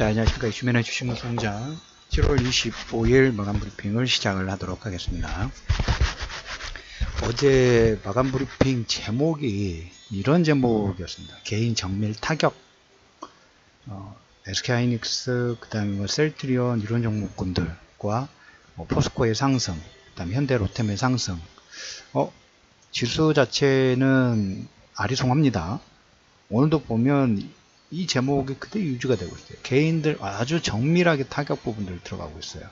자, 안녕하십니까. 이주면의 주식노동장 7월 25일 마감 브리핑을 시작을 하도록 하겠습니다. 어제 마감 브리핑 제목이 이런 제목이었습니다. 개인 정밀 타격. 어, SK하이닉스, 그 다음에 뭐 셀트리온 이런 종목군들과 뭐 포스코의 상승, 그 다음에 현대 로템의 상승. 어, 지수 자체는 아리송합니다. 오늘도 보면 이 제목이 그대로 유지가 되고 있어요. 개인들 아주 정밀하게 타격 부분들 들어가고 있어요.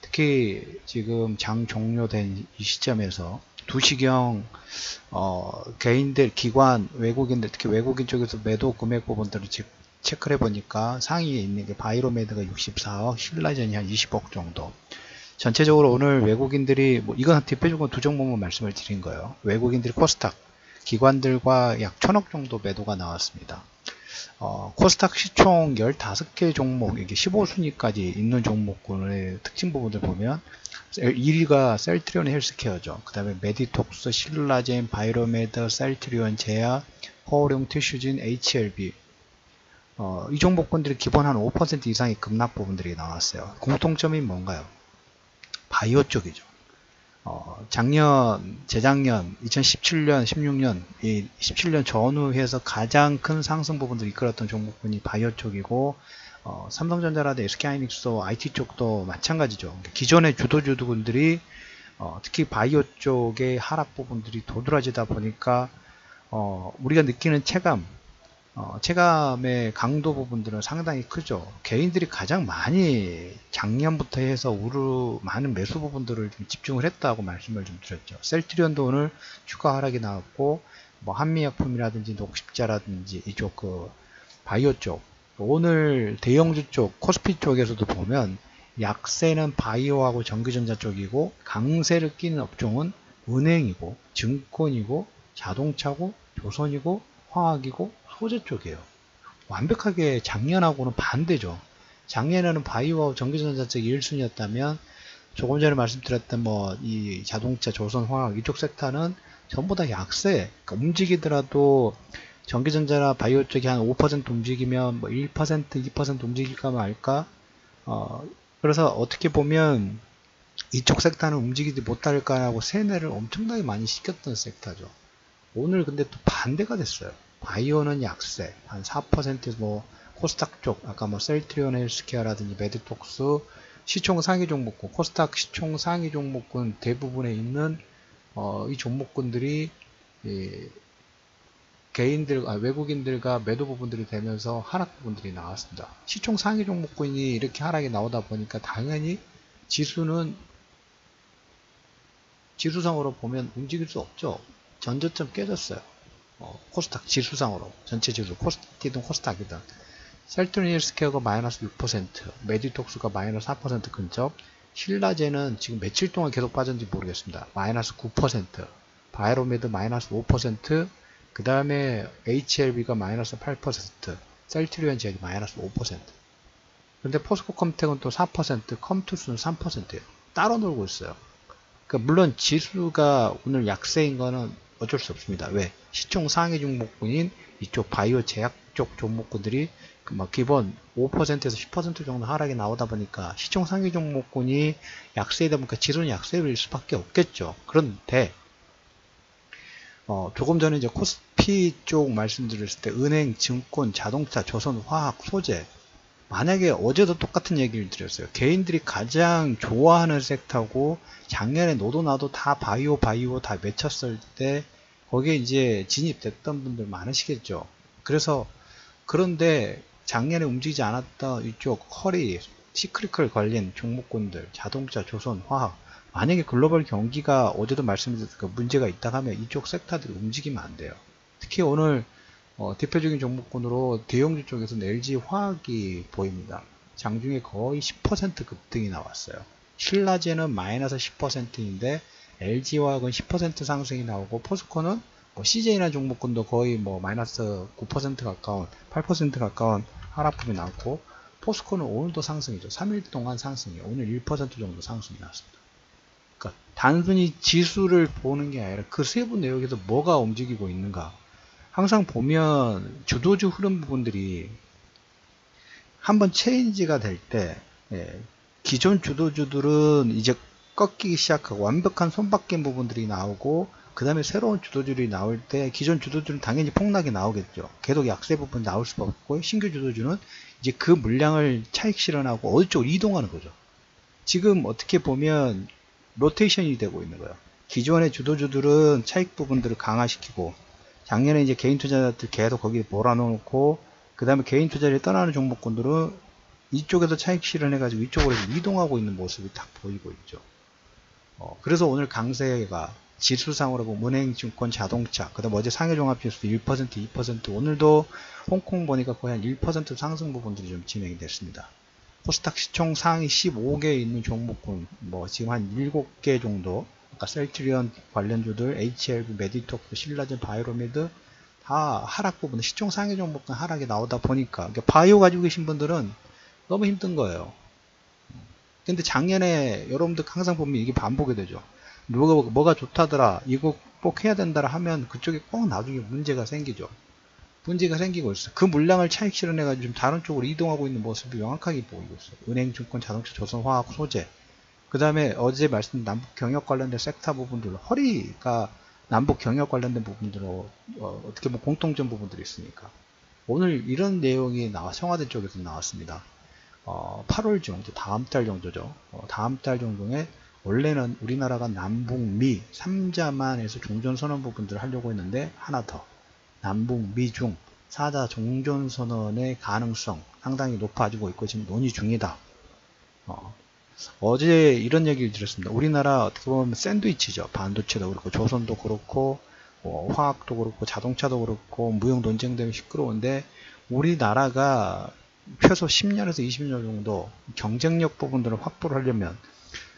특히 지금 장 종료된 이 시점에서 2시경 어, 개인들, 기관, 외국인들, 특히 외국인 쪽에서 매도 금액 부분들을 체크를 해보니까 상위에 있는 게 바이로메드가 64억, 신라전이 한 20억 정도. 전체적으로 오늘 외국인들이, 뭐 이건 대표적으로 두 종목만 말씀을 드린 거예요. 외국인들이 코스닥, 기관들과 약 천억 정도 매도가 나왔습니다. 어, 코스닥 시총 15개 종목, 이게 15순위까지 있는 종목군의 특징 부분들 보면 1위가 셀트리온 헬스케어죠. 그 다음에 메디톡스, 신라젠, 바이로메드, 셀트리온, 제야, 허오룡 티슈진, HLB 어, 이 종목군들이 기본 한 5% 이상의 급락 부분들이 나왔어요. 공통점이 뭔가요? 바이오 쪽이죠. 어, 작년, 재작년, 2017년, 16년, 이 17년 전후에서 가장 큰 상승 부분들을 이끌었던 종목군이 바이오 쪽이고, 어, 삼성전자라든 SK하이닉스, IT 쪽도 마찬가지죠. 그러니까 기존의 주도주도군들이 어, 특히 바이오 쪽의 하락 부분들이 도드라지다 보니까 어, 우리가 느끼는 체감, 어, 체감의 강도 부분들은 상당히 크죠. 개인들이 가장 많이 작년부터 해서 우르 많은 매수 부분들을 좀 집중을 했다고 말씀을 좀 드렸죠. 셀트리온도 오늘 추가 하락이 나왔고 뭐 한미약품이라든지 녹십자라든지 이쪽 그 바이오 쪽 오늘 대형주 쪽 코스피 쪽에서도 보면 약세는 바이오하고 전기전자 쪽이고 강세를 끼는 업종은 은행이고 증권이고 자동차고 조선이고 화학이고 소재 쪽이에요. 완벽하게 작년하고는 반대죠. 작년에는 바이오와 전기전자 쪽이 1순위였다면 조금 전에 말씀드렸던 뭐 이 자동차, 조선화학 이쪽 섹터는 전부 다 약세. 그러니까 움직이더라도 전기전자나 바이오 쪽이 한 5% 움직이면 뭐 1%, 2% 움직일까 말까. 어, 그래서 어떻게 보면 이쪽 섹터는 움직이지 못할까라고 세뇌를 엄청나게 많이 시켰던 섹터죠. 오늘 근데 또 반대가 됐어요. 바이오는 약세 한 4%뭐 코스닥 쪽 아까 뭐 셀트리온 헬스케어라든지 메드톡스 시총 상위 종목군 코스닥 시총 상위 종목군 대부분에 있는 어, 이 종목군들이 예, 개인들 아, 외국인들과 매도 부분들이 되면서 하락 부분들이 나왔습니다. 시총 상위 종목군이 이렇게 하락이 나오다 보니까 당연히 지수는 지수상으로 보면 움직일 수 없죠. 전저점 깨졌어요. 어, 코스닥 지수상으로 전체 지수 코스닥이든 코스닥이든 셀트리온 헬스케어가 마이너스 6% 메디톡스가 마이너스 4% 근접 신라제는 지금 며칠 동안 계속 빠졌는지 모르겠습니다. 마이너스 9% 바이로메드 마이너스 5%그 다음에 HLB가 마이너스 8% 셀트리온 제약이 마이너스 5% 근데 포스코 컴텍은 또 4% 컴투스는 3%예요. 따로 놀고 있어요. 그러니까 물론 지수가 오늘 약세인 거는 어쩔 수 없습니다. 왜? 시총 상위 종목군인 이쪽 바이오 제약 쪽 종목군들이 그 기본 5%에서 10% 정도 하락이 나오다 보니까 시총 상위 종목군이 약세이다 보니까 지수는 약세일 수밖에 없겠죠. 그런데 어, 조금 전에 이제 코스피 쪽 말씀드렸을 때 은행, 증권, 자동차, 조선, 화학, 소재 만약에 어제도 똑같은 얘기를 드렸어요. 개인들이 가장 좋아하는 섹터고 작년에 너도 나도 다 바이오 바이오 다 외쳤을 때 거기에 이제 진입됐던 분들 많으시겠죠. 그래서 그런데 작년에 움직이지 않았던 이쪽 커리, 시크리컬 관련 종목군들, 자동차, 조선, 화학 만약에 글로벌 경기가 어제도 말씀드렸던 그 문제가 있다 하면 이쪽 섹터들이 움직이면 안 돼요. 특히 오늘 어, 대표적인 종목군으로 대형주 쪽에서는 LG 화학이 보입니다. 장중에 거의 10% 급등이 나왔어요. 신라제는 마이너스 10%인데 LG화학은 10% 상승이 나오고 포스코는 뭐 CJ나 종목군도 거의 뭐 마이너스 9% 가까운 8% 가까운 하락폭이 나왔고 포스코는 오늘도 상승이죠. 3일 동안 상승이에요. 오늘 1% 정도 상승이 나왔습니다. 그러니까 단순히 지수를 보는 게 아니라 그 세부 내역에서 뭐가 움직이고 있는가 항상 보면 주도주 흐름 부분들이 한번 체인지가 될때 예, 기존 주도주들은 이제 꺾이기 시작하고 완벽한 손바뀐 부분들이 나오고 그 다음에 새로운 주도주들이 나올 때 기존 주도주는 당연히 폭락이 나오겠죠. 계속 약세 부분 나올 수밖에 없고 신규 주도주는 이제 그 물량을 차익 실현하고 어디 쪽으로 이동하는 거죠. 지금 어떻게 보면 로테이션이 되고 있는 거예요. 기존의 주도주들은 차익 부분들을 강화시키고 작년에 이제 개인 투자자들 계속 거기에 몰아놓고 그 다음에 개인 투자를 떠나는 종목군들은 이쪽에서 차익 실현해가지고 이쪽으로 이동하고 있는 모습이 딱 보이고 있죠. 어, 그래서 오늘 강세가 지수상으로 보면 은행, 증권, 자동차, 그 다음 어제 상해종합지수 1%, 2%, 오늘도 홍콩 보니까 거의 한 1% 상승 부분들이 좀 진행이 됐습니다. 코스닥 시총 상위 15개 있는 종목군, 뭐 지금 한 7개 정도, 아까 셀트리온 관련주들, HLB, 메디토크, 신라젠, 바이로메드 다 하락 부분, 시총 상위 종목군 하락이 나오다 보니까 그러니까 바이오 가지고 계신 분들은 너무 힘든 거예요. 근데 작년에 여러분들 항상 보면 이게 반복이 되죠. 누가 뭐가 좋다더라, 이거 꼭 해야 된다라 하면 그쪽에 꼭 나중에 문제가 생기죠. 문제가 생기고 있어. 그 물량을 차익 실현해가지고 좀 다른 쪽으로 이동하고 있는 모습이 명확하게 보이고 있어요. 은행, 증권, 자동차, 조선, 화학, 소재. 그 다음에 어제 말씀드린 남북 경역 관련된 섹터 부분들, 허리가 남북 경역 관련된 부분들로 어, 떻게 보면 공통점 부분들이 있으니까. 오늘 이런 내용이 나와 청와대 쪽에서 나왔습니다. 어, 8월 정도, 다음 달 정도죠. 어, 다음 달 정도에 원래는 우리나라가 남북미 3자만 해서 종전선언 부분들을 하려고 했는데 하나 더 남북미 중 4자 종전선언의 가능성 상당히 높아지고 있고 지금 논의 중이다. 어, 제 이런 얘기를 들었습니다. 우리나라 어떻게 보면 샌드위치죠. 반도체도 그렇고 조선도 그렇고 뭐 화학도 그렇고 자동차도 그렇고 무용 논쟁 때문에 시끄러운데 우리나라가 최소 10년에서 20년 정도 경쟁력 부분들을 확보를 하려면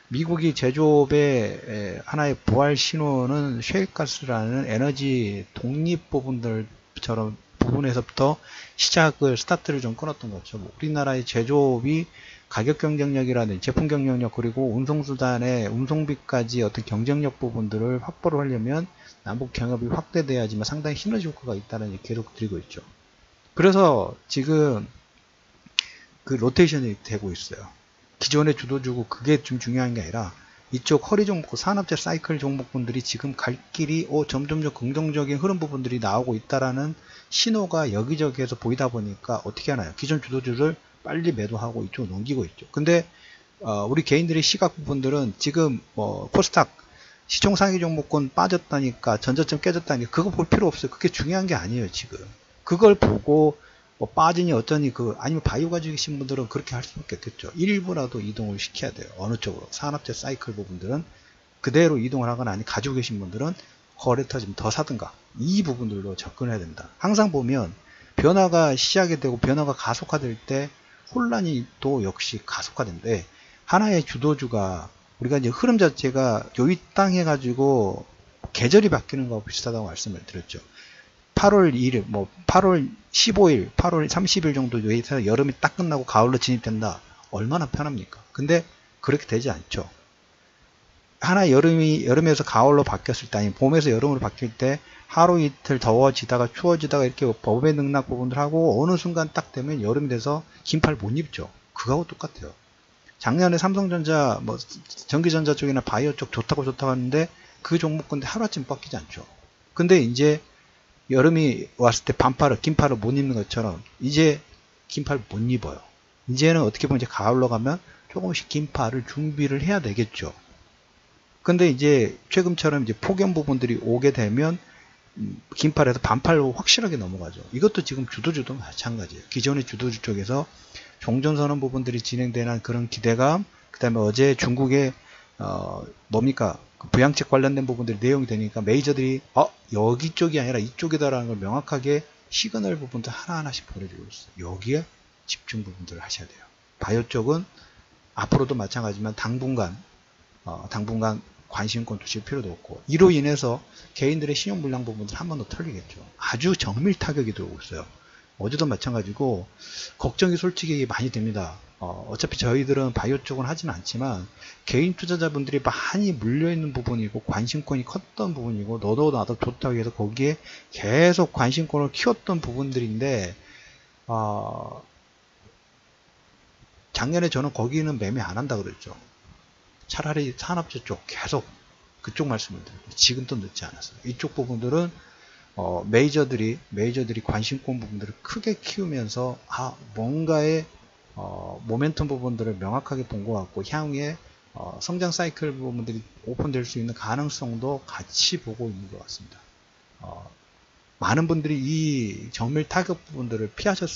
미국이 제조업의 하나의 부활 신호는 쉐일가스라는 에너지 독립 부분들처럼 부분에서부터 시작을 스타트를 좀 끊었던 거죠. 뭐 우리나라의 제조업이 가격 경쟁력이라든지 제품 경쟁력 그리고 운송수단의 운송비까지 어떤 경쟁력 부분들을 확보를 하려면 남북 경협이 확대돼야지만 상당히 시너지 효과가 있다는 계속 드리고 있죠. 그래서 지금 그 로테이션이 되고 있어요. 기존의 주도주고 그게 좀 중요한 게 아니라 이쪽 허리 종목, 산업재 사이클 종목분들이 지금 갈 길이 어, 점점 더 긍정적인 흐름 부분들이 나오고 있다라는 신호가 여기저기에서 보이다 보니까 어떻게 하나요? 기존 주도주를 빨리 매도하고 이쪽으로 넘기고 있죠. 근데 어, 우리 개인들의 시각 부분들은 지금 뭐 코스닥 시총 상위 종목권 빠졌다니까 전저점 깨졌다니까 그거 볼 필요 없어요. 그게 중요한 게 아니에요 지금. 그걸 보고 뭐 빠지니 어쩌니 그 아니면 바이오 가지고 계신 분들은 그렇게 할 수밖에 없겠죠. 일부라도 이동을 시켜야 돼요. 어느 쪽으로 산업재 사이클 부분들은 그대로 이동을 하거나 아니 가지고 계신 분들은 거래터 좀 더 사든가 이 부분들로 접근해야 된다. 항상 보면 변화가 시작이 되고 변화가 가속화될 때 혼란이 또 역시 가속화된데 하나의 주도주가 우리가 이제 흐름 자체가 요입당 해가지고 계절이 바뀌는 거하고 비슷하다고 말씀을 드렸죠. 8월 1일, 뭐 8월 15일, 8월 30일 정도 에서 여름이 딱 끝나고 가을로 진입된다. 얼마나 편합니까? 근데 그렇게 되지 않죠. 하나 여름이 여름에서 가을로 바뀌었을 때 아니 봄에서 여름으로 바뀔 때 하루 이틀 더워지다가 추워지다가 이렇게 법의 능락 부분들 하고 어느 순간 딱 되면 여름이 돼서 긴팔 못 입죠. 그거하고 똑같아요. 작년에 삼성전자 뭐 전기전자 쪽이나 바이오 쪽 좋다고 좋다고 하는데 그 종목군데 하루아침 꺾이지 않죠. 근데 이제 여름이 왔을 때 반팔을 긴팔을 못 입는 것처럼 이제 긴팔 못 입어요. 이제는 어떻게 보면 이제 가을로 가면 조금씩 긴팔을 준비를 해야 되겠죠. 근데 이제 최근처럼 이제 폭염 부분들이 오게 되면 음, 긴팔에서 반팔로 확실하게 넘어가죠. 이것도 지금 주도주도 마찬가지예요. 기존의 주도주 쪽에서 종전선언 부분들이 진행되는 그런 기대감, 그 다음에 어제 중국의 어 뭡니까 그 부양책 관련된 부분들이 내용이 되니까 메이저들이 어 여기 쪽이 아니라 이쪽이다라는 걸 명확하게 시그널 부분도 하나하나씩 보내주고 있어요. 여기에 집중 부분들을 하셔야 돼요. 바이오 쪽은 앞으로도 마찬가지지만 당분간 어, 당분간 관심권 두실 필요도 없고 이로 인해서 개인들의 신용 불량 부분들 한 번 더 털리겠죠. 아주 정밀 타격이 들어오고 있어요. 어제도 마찬가지고 걱정이 솔직히 많이 됩니다. 어, 차피 저희들은 바이오 쪽은 하지는 않지만 개인 투자자분들이 많이 물려있는 부분이고 관심권이 컸던 부분이고 너도 나도 좋다고 해서 거기에 계속 관심권을 키웠던 부분들인데 어, 작년에 저는 거기는 매매 안 한다 그랬죠. 차라리 산업재 쪽 계속 그쪽 말씀을 드립니다. 지금 도 늦지 않았어요. 이쪽 부분들은 어, 메이저들이 메이저들이 관심 권 부분들을 크게 키우면서 아 뭔가의 어, 모멘텀 부분들을 명확하게 본 것 같고 향후에 어, 성장 사이클 부분들이 오픈될 수 있는 가능성도 같이 보고 있는 것 같습니다. 어, 많은 분들이 이 정밀 타격 부분들을 피하셨,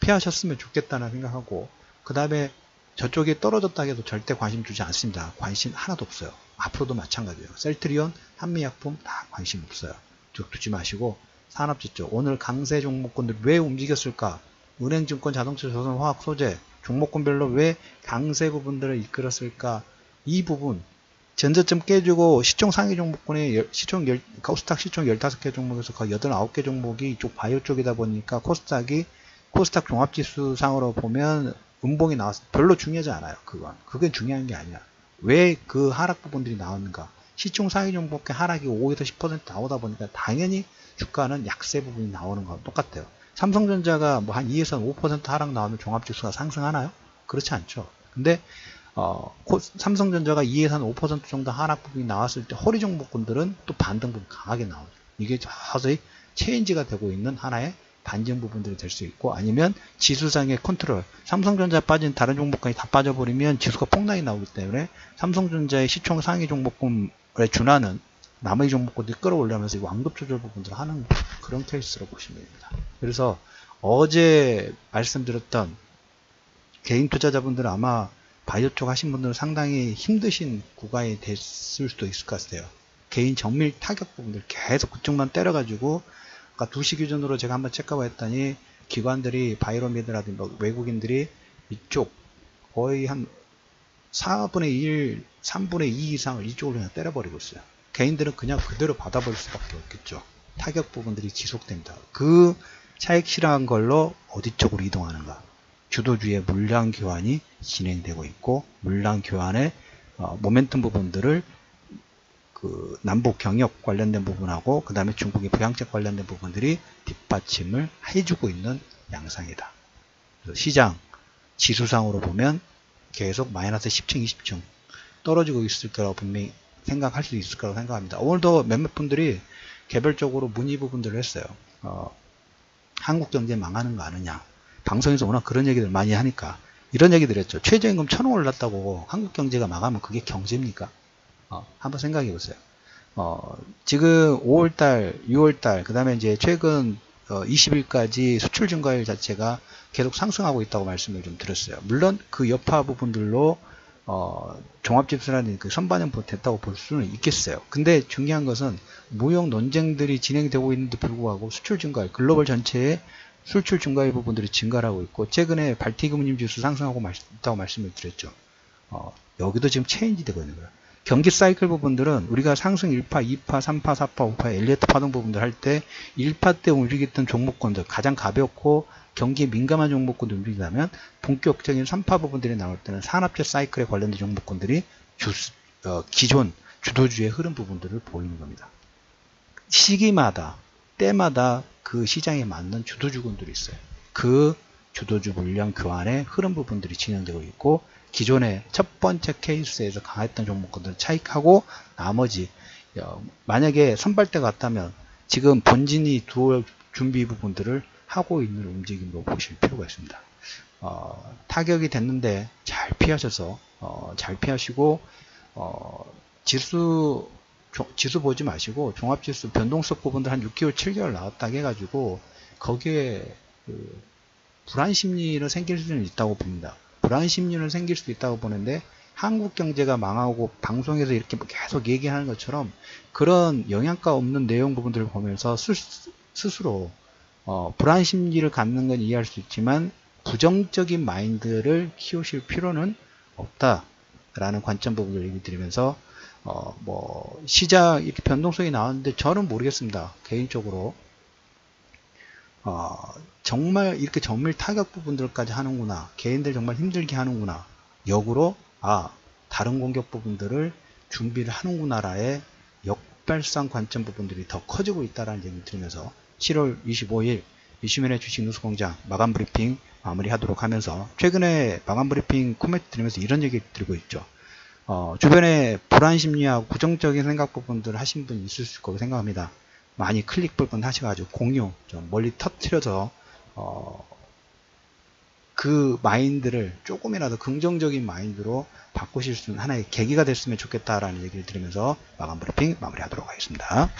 피하셨으면 좋겠다는 생각하고 그 다음에 저쪽에 떨어졌다 해도 절대 관심 주지 않습니다. 관심 하나도 없어요. 앞으로도 마찬가지예요. 셀트리온, 한미약품 다 관심 없어요. 쭉 두지 마시고 산업지 쪽 오늘 강세 종목군들 왜 움직였을까? 은행증권, 자동차, 조선, 화학, 소재 종목군별로 왜 강세 부분들을 이끌었을까? 이 부분 전저점 깨주고 시총 상위 종목군의 시총 열, 코스닥 시총 15개 종목에서 거의 8, 9개 종목이 이쪽 바이오 쪽이다 보니까 코스닥이 코스닥 종합지수 상으로 보면 음봉이 나왔어 별로 중요하지 않아요. 그건. 그게 중요한 게 아니야. 왜 그 하락 부분들이 나오는가? 시총 상위 종목의 하락이 5에서 10% 나오다 보니까 당연히 주가는 약세 부분이 나오는 거랑 똑같아요. 삼성전자가 뭐 한 2에서 5% 하락 나오면 종합지수가 상승하나요? 그렇지 않죠. 근데 어, 삼성전자가 2에서 5% 정도 하락 부분이 나왔을 때 허리 종목군들은 또 반등 부분 강하게 나오죠. 이게 서서히 체인지가 되고 있는 하나의 반증 부분들이 될 수 있고 아니면 지수상의 컨트롤 삼성전자 빠진 다른 종목까지 다 빠져버리면 지수가 폭락이 나오기 때문에 삼성전자의 시총 상위 종목군 에 준하는 나머지 종목군들이 끌어올려면서 완급 조절 부분들을 하는 그런 케이스로 보시면 됩니다. 그래서 어제 말씀드렸던 개인 투자자분들은 아마 바이오 쪽 하신 분들은 상당히 힘드신 구간이 됐을 수도 있을 것 같아요. 개인 정밀 타격 부분들 계속 그쪽만 때려가지고 아까 2시 기준으로 제가 한번 체크해 봤더니 기관들이 바이로미드라든지 뭐 외국인들이 이쪽 거의 한 4분의 1, 3분의 2 이상을 이쪽으로 그냥 때려버리고 있어요. 개인들은 그냥 그대로 받아버릴 수밖에 없겠죠. 타격 부분들이 지속됩니다. 그 차익 실현한 걸로 어디 쪽으로 이동하는가. 주도주의 물량 교환이 진행되고 있고 물량 교환의 어, 모멘텀 부분들을 그 남북 경협 관련된 부분하고 그 다음에 중국의 부양책 관련된 부분들이 뒷받침을 해주고 있는 양상이다. 시장 지수상으로 보면 계속 마이너스 10층 20층 떨어지고 있을 거라고 분명히 생각할 수 있을 거라고 생각합니다. 오늘도 몇몇 분들이 개별적으로 문의 부분들을 했어요. 어, 한국 경제 망하는 거 아느냐. 방송에서 워낙 그런 얘기들 많이 하니까 이런 얘기들 했죠. 최저임금 천원 올랐다고 한국 경제가 망하면 그게 경제입니까? 어, 한번 생각해 보세요. 어, 지금 5월달, 6월달, 그 다음에 이제 최근 어, 20일까지 수출 증가율 자체가 계속 상승하고 있다고 말씀을 좀 드렸어요. 물론 그 여파 부분들로 어, 종합집수라는 그 선반영 됐다고 볼 수는 있겠어요. 근데 중요한 것은 무역 논쟁들이 진행되고 있는데 불구하고 수출 증가율, 글로벌 전체의 수출 증가율 부분들이 증가하고 있고 최근에 발티금 운임 지수 상승하고 있다고 말씀을 드렸죠. 어, 여기도 지금 체인지 되고 있는 거예요. 경기 사이클 부분들은 우리가 상승 1파, 2파, 3파, 4파, 5파, 엘리어트 파동 부분들 할 때 1파 때 움직였던 종목권들 가장 가볍고 경기에 민감한 종목권들 움직이다면 본격적인 3파 부분들이 나올 때는 산업재 사이클에 관련된 종목권들이 주, 어, 기존 주도주의 흐름 부분들을 보이는 겁니다. 시기마다 때마다 그 시장에 맞는 주도주군들이 있어요. 그 주도주 물량 교환의 흐름 부분들이 진행되고 있고 기존의 첫 번째 케이스에서 강했던 종목들을 차익하고 나머지 어, 만약에 선발대 같다면 지금 본진이 두어 준비 부분들을 하고 있는 움직임으로 보실 필요가 있습니다. 어, 타격이 됐는데 잘 피하셔서 어, 잘 피하시고 어, 지수 지수 보지 마시고 종합지수 변동성 부분들 한 6개월 7개월 나왔다 해가지고 거기에 그 불안 심리는 생길 수는 있다고 봅니다. 불안 심리는 생길 수도 있다고 보는데 한국 경제가 망하고 방송에서 이렇게 계속 얘기하는 것처럼 그런 영양가 없는 내용 부분들을 보면서 스, 스로 어, 불안 심리를 갖는 건 이해할 수 있지만 부정적인 마인드를 키우실 필요는 없다라는 관점 부분을 얘기 드리면서 어, 뭐 시작 이렇게 변동성이 나왔는데 저는 모르겠습니다 개인적으로 어, 정말 이렇게 정밀 타격 부분들까지 하는구나. 개인들 정말 힘들게 하는구나. 역으로 아 다른 공격 부분들을 준비를 하는구나라의 역발상 관점 부분들이 더 커지고 있다라는 얘기를 들으면서 7월 25일 이슈면의 주식 뉴스공장 마감 브리핑 마무리하도록 하면서 최근에 마감 브리핑 코멘트 드리면서 이런 얘기 드리고 있죠. 어, 주변에 불안 심리하고 부정적인 생각 부분들 하신 분 있을 거라고 생각합니다. 많이 클릭 부분 하셔가지고 공유 좀 멀리 터트려서 어, 그 마인드를 조금이라도 긍정적인 마인드로 바꾸실 수 있는 하나의 계기가 됐으면 좋겠다라는 얘기를 드리면서 마감 브리핑 마무리하도록 하겠습니다.